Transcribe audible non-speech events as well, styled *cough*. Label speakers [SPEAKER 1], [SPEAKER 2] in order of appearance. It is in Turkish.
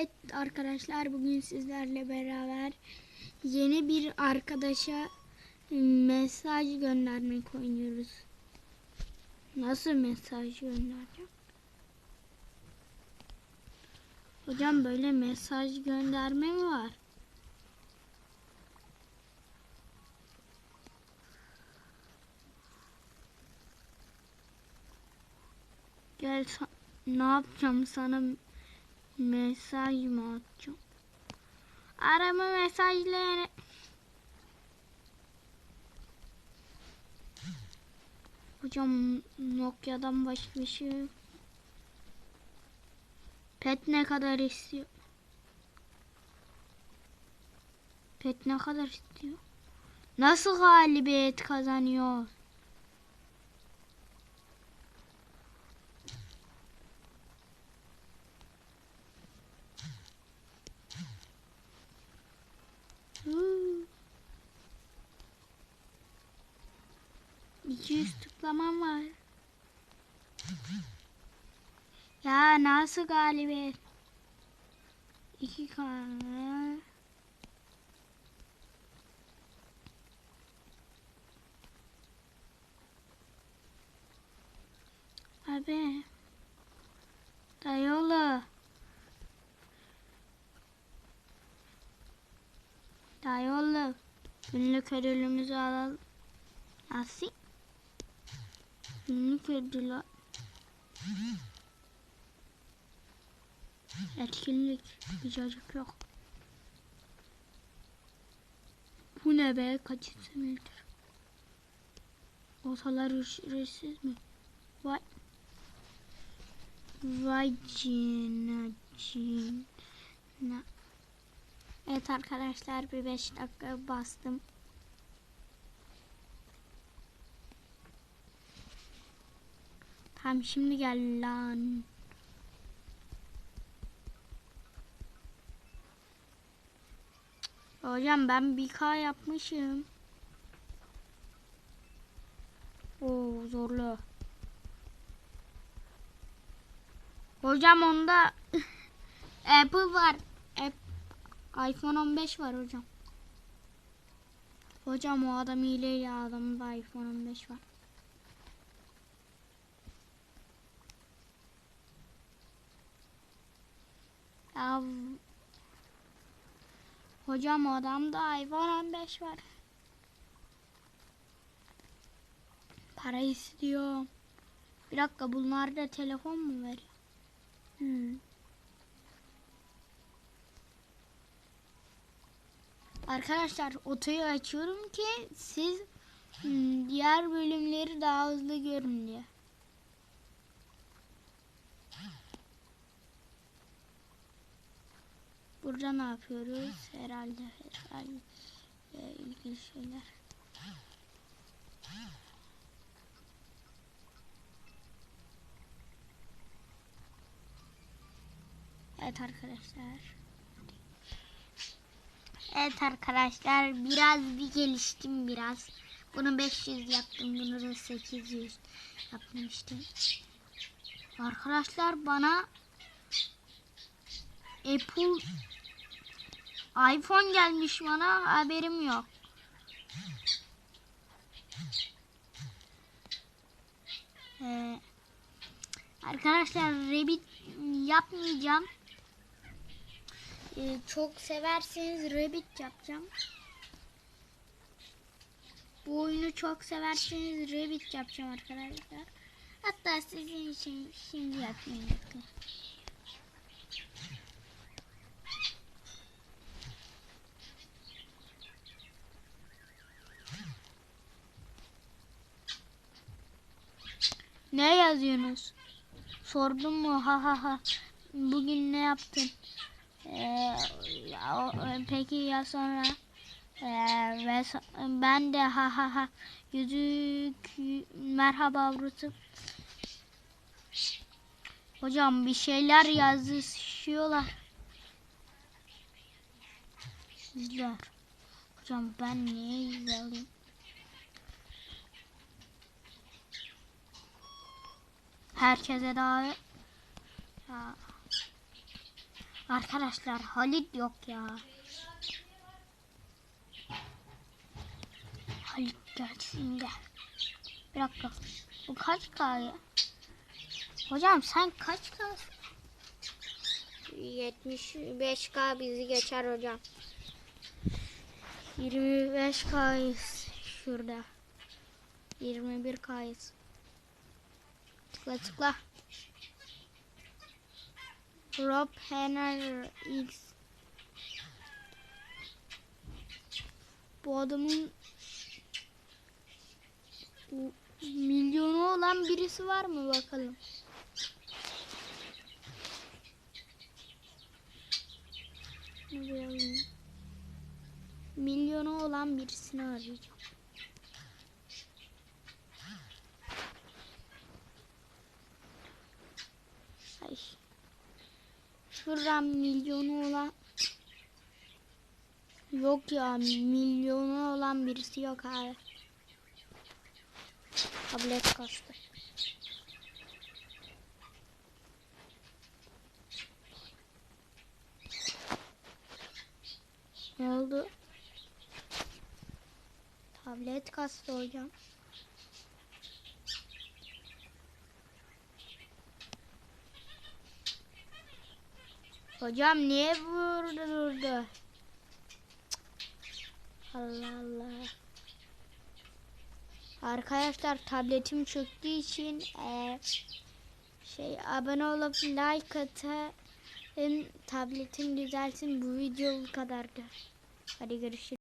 [SPEAKER 1] Evet arkadaşlar bugün sizlerle beraber yeni bir arkadaşa mesaj göndermek oynuyoruz. Nasıl mesaj göndereceğim? Hocam böyle mesaj gönderme mi var? Gel ne yapacağım sana mesaj mı atacağım? Arama mesajları. Hocam Nokia'dan başka şey. Pet ne kadar istiyor? Pet ne kadar istiyor? Nasıl galibiyet kazanıyor? 200 tıklamam var. Ya nasıl galibiyet? İki kanal. Abi. Dayıoğlu. Dayıoğlu. Günlük ödülümüzü alalım. Nasıl? Günlük ödülü. Etkinlik. Bir yok. Bu ne be? Kaçıncı mildir? Ortalar ücretsiz mi? Vay. Vay cina cina. Evet arkadaşlar bir 5 dakika bastım. Tamam şimdi gel lan. Hocam ben bir K yapmışım. Oo zorlu. Hocam onda *laughs* Apple var. App, iPhone 15 var hocam. Hocam o adam hile ya adamda iPhone 15 var. Ya Hocam adamda iPhone 15 var. Para istiyor. Bir dakika bunlar da telefon mu veriyor? Hmm. Arkadaşlar otoyu açıyorum ki siz hmm, diğer bölümleri daha hızlı görün diye. Burada ne yapıyoruz? Herhalde herhalde ilgili şeyler. Evet arkadaşlar. Evet arkadaşlar biraz bir geliştim biraz. Bunu 500 yaptım. Bunu da 800 yaptım işte. Arkadaşlar bana Apple iPhone gelmiş bana haberim yok. Ee, arkadaşlar Rabbit yapmayacağım. Ee, çok severseniz Rabbit yapacağım. Bu oyunu çok severseniz Rabbit yapacağım arkadaşlar. Hatta sizin için şimdi yapayım. Ne yazıyorsunuz? Sordum mu? Ha ha ha. Bugün ne yaptın? Ee, o- peki ya sonra? Ee, ben de ha ha ha. Yüzük merhaba Brutus. Hocam bir şeyler yazışıyorlar. İzler. Hocam ben niye izleyeyim? Herkese davet. Ya. Arkadaşlar Halit yok ya. Halit gelsin gel. Bir dakika. Bu kaç K ya? Hocam sen kaç K?
[SPEAKER 2] 75k bizi geçer hocam.
[SPEAKER 1] 25 K'yız şurada. 21 K'yız. Tıkla tıkla. Rob Henner X. Bu adamın bu milyonu olan birisi var mı bakalım. Milyonu olan birisini arayacağım. Şuradan milyonu olan Yok ya milyonu olan birisi yok abi. Tablet kastı. Ne oldu? Tablet kastı hocam. Hocam niye burada durdu? Cık. Allah Allah. Arkadaşlar tabletim çöktüğü için eee, şey abone olup like atın tabletim düzelsin bu video bu kadardı. Hadi görüşürüz.